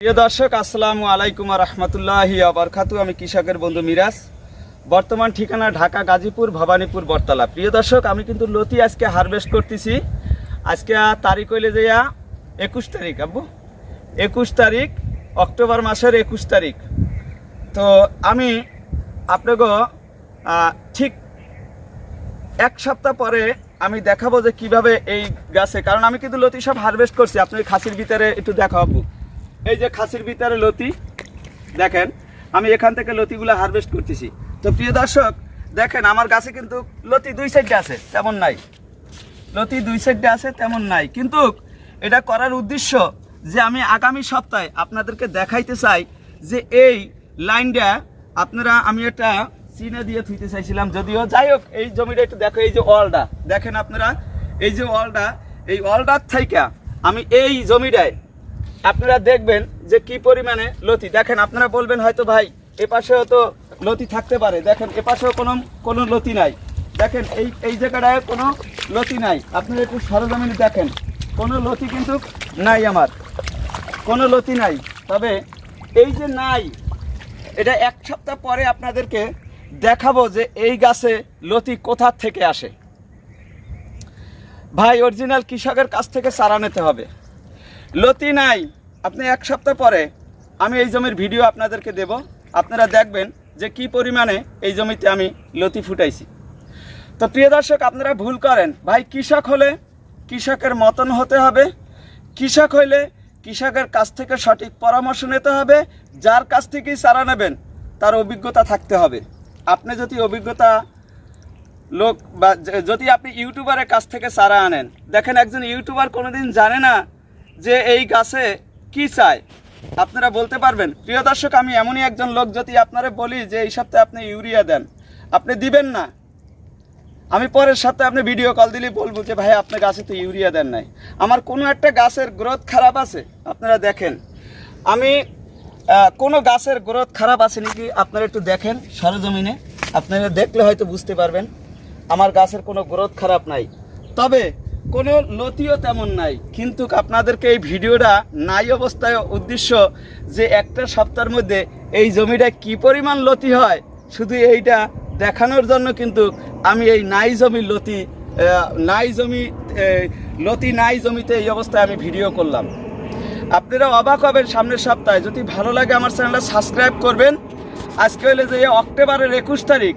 প্রিয় দর্শক, আসসালামু আলাইকুম রহমতুল্লাহি আবরখাতু আমি কৃষকের বন্ধু মিরাজ। বর্তমান ঠিকানা ঢাকা, গাজীপুর, ভবানীপুর বরতলা প্রিয় দর্শক, আমি কিন্তু লতি আজকে হারভেস্ট করতেছি। আজকে তারিখ হইলে যে একুশ তারিখ, আব্বু। একুশ তারিখ, অক্টোবর মাসের একুশ তারিখ। তো আমি আপনাকে ঠিক এক সপ্তাহ পরে আমি দেখাবো যে কীভাবে এই গাছে, কারণ আমি কিন্তু লতি সব হারভেস্ট করছি। আপনি খাসির ভিতরে একটু দেখাবো এই যে খাসির ভিতরে লতি, দেখেন, আমি এখান থেকে লতিগুলো হারভেস্ট করতেছি। তো প্রিয় দর্শক, দেখেন, আমার গাছে কিন্তু লতি দুই সাইডে আছে, তেমন নাই। লতি দুই সাইডে আছে, তেমন নাই। কিন্তু এটা করার উদ্দেশ্য যে আমি আগামী সপ্তাহে আপনাদেরকে দেখাইতে চাই যে এই লাইনটা আপনারা আমি এটা চিনে দিয়ে থুইতে চাইছিলাম। যদিও যাই হোক, এই জমিটা একটু দেখো, এই যে ওয়ালটা। দেখেন আপনারা, এই যে ওয়ালটা, এই ওয়ালটার থাইকা আমি এই জমিটায় আপনারা দেখবেন যে কি পরিমাণে লতি। দেখেন, আপনারা বলবেন হয়তো ভাই এ পাশেও তো লতি থাকতে পারে। দেখেন এ পাশেও কোনো কোনো লতি নাই। দেখেন, এই এই জায়গাটায় কোনো লতি নাই। আপনারা একটু সরজমিনে দেখেন, কোনো লতি কিন্তু নাই আমার। কোনো লতি নাই। তবে এই যে নাই, এটা এক সপ্তাহ পরে আপনাদেরকে দেখাবো যে এই গাছে লতি কোথা থেকে আসে। ভাই অরিজিনাল কৃষকের কাছ থেকে চারা নিতে হবে। লতি নাই, আপনি এক সপ্তাহ পরে আমি এই জমির ভিডিও আপনাদেরকে দেব। আপনারা দেখবেন যে কি পরিমাণে এই জমিতে আমি লতি ফুটাইছি। তো প্রিয় দর্শক, আপনারা ভুল করেন। ভাই, কৃষক হলে কৃষকের মতন হতে হবে। কৃষক হইলে কৃষকের কাছ থেকে সঠিক পরামর্শ নিতে হবে। যার কাছ থেকেই চারা নেবেন, তার অভিজ্ঞতা থাকতে হবে। আপনি যদি অভিজ্ঞতা লোক বা যদি আপনি ইউটিউবারের কাছ থেকে চারা আনেন, দেখেন একজন ইউটিউবার কোনোদিন জানে না যে এই গাছে কি চায়? আপনারা বলতে পারবেন, প্রিয় দর্শক, আমি এমনই একজন লোক যদি আপনারা বলি যে এই সপ্তাহে আপনি ইউরিয়া দেন, আপনি দিবেন না। আমি পরের সপ্তাহে আপনি ভিডিও কল দিলেই বলব যে, ভাই, আপনার গাছে তো ইউরিয়া দেন নাই। আমার কোনো একটা গাছের গ্রোথ খারাপ আছে, আপনারা দেখেন। আমি কোনো গাছের গ্রোথ খারাপ আছে নাকি আপনারা একটু দেখেন সরজমিনে। আপনারা দেখলে হয়তো বুঝতে পারবেন, আমার গাছের কোনো গ্রোথ খারাপ নাই। তবে কোনো লতিও তেমন নাই। কিন্তু আপনাদেরকে এই ভিডিওটা নাই অবস্থায় উদ্দেশ্য যে একটা সপ্তাহের মধ্যে এই জমিটা কি পরিমাণ লতি হয়, শুধু এইটা দেখানোর জন্য কিন্তু আমি এই নাই জমির লতি নাই জমি লতি নাই জমিতে এই অবস্থায় আমি ভিডিও করলাম। আপনারা অবাক হবেন সামনের সপ্তাহে, যদি ভালো লাগে আমার চ্যানেলটা সাবস্ক্রাইব করবেন। আজকে হলে যে অক্টোবরের একুশ তারিখ,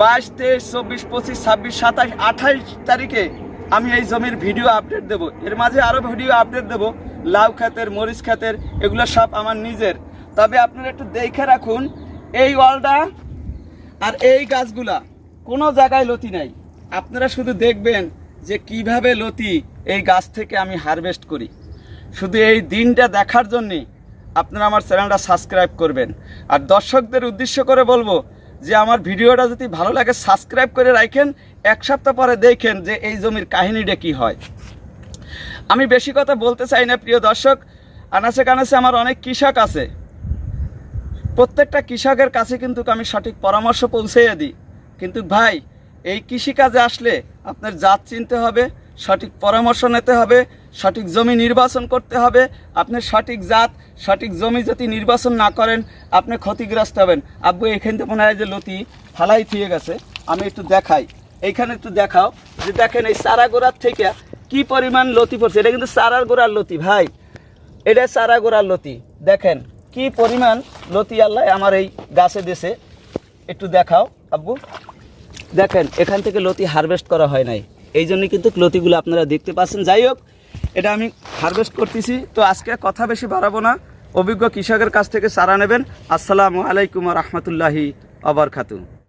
বাইশ, তেইশ, চব্বিশ, পঁচিশ, ছাব্বিশ, সাতাশ আঠাইশ তারিখে আমি এই জমির ভিডিও আপডেট দেব। এর মাঝে আরও ভিডিও আপডেট দেব। লাউ খাতের মরিচ খাতের এগুলো সব আমার নিজের। তবে আপনারা একটু দেখে রাখুন, এই ওয়ালটা আর এই গাছগুলা কোনো জায়গায় লতি নাই। আপনারা শুধু দেখবেন যে কীভাবে লতি এই গাছ থেকে আমি হারভেস্ট করি। শুধু এই দিনটা দেখার জন্যে আপনারা আমার চ্যানেলটা সাবস্ক্রাইব করবেন। আর দর্শকদের উদ্দেশ্য করে বলব যে আমার ভিডিওটা যদি ভালো লাগে সাবস্ক্রাইব করে রাখেন এক সপ্তাহ পরে দেখেন যে এই জমির কাহিনীটা কি হয়। আমি বেশি কথা বলতে চাই না, প্রিয় দর্শক। আনাচে কানাচে আমার অনেক কৃষক আছে। প্রত্যেকটা কৃষকের কাছে কিন্তু আমি সঠিক পরামর্শ পৌঁছে দিই। কিন্তু ভাই, এই কৃষিকাজে আসলে আপনার জাত চিনতে হবে সঠিক পরামর্শ নিতে হবে, সঠিক জমি নির্বাচন করতে হবে, আপনি সঠিক জাত, সঠিক জমি যদি নির্বাচন না করেন, আপনি ক্ষতিগ্রস্ত হবেন। আব্বু, এখান থেকে মনে হয় যে লতি ফালাই থিয়ে গেছে, আমি একটু দেখাই। এইখানে একটু দেখাও, যে দেখেন এই চারা গোড়ার থেকে কি পরিমাণ লতি পড়ছে? এটা কিন্তু চারার গোড়ার লতি, ভাই। এটা চারা গোড়ার লতি। দেখেন কি পরিমাণ লতি আল্লাহ আমার এই গাছে দেশে একটু দেখাও, আব্বু। দেখেন, এখান থেকে লতি হারভেস্ট করা হয় নাই। এই জন্য কিন্তু লতিগুলো আপনারা দেখতে পাচ্ছেন। যাই হোক, এটা আমি হারভেস্ট করতেছি। তো আজকে কথা বেশি বাড়াবো না। অভিজ্ঞ কৃষকের কাছ থেকে সারা নেবেন। আসসালামু আলাইকুম রহমতুল্লাহি আবার খাতু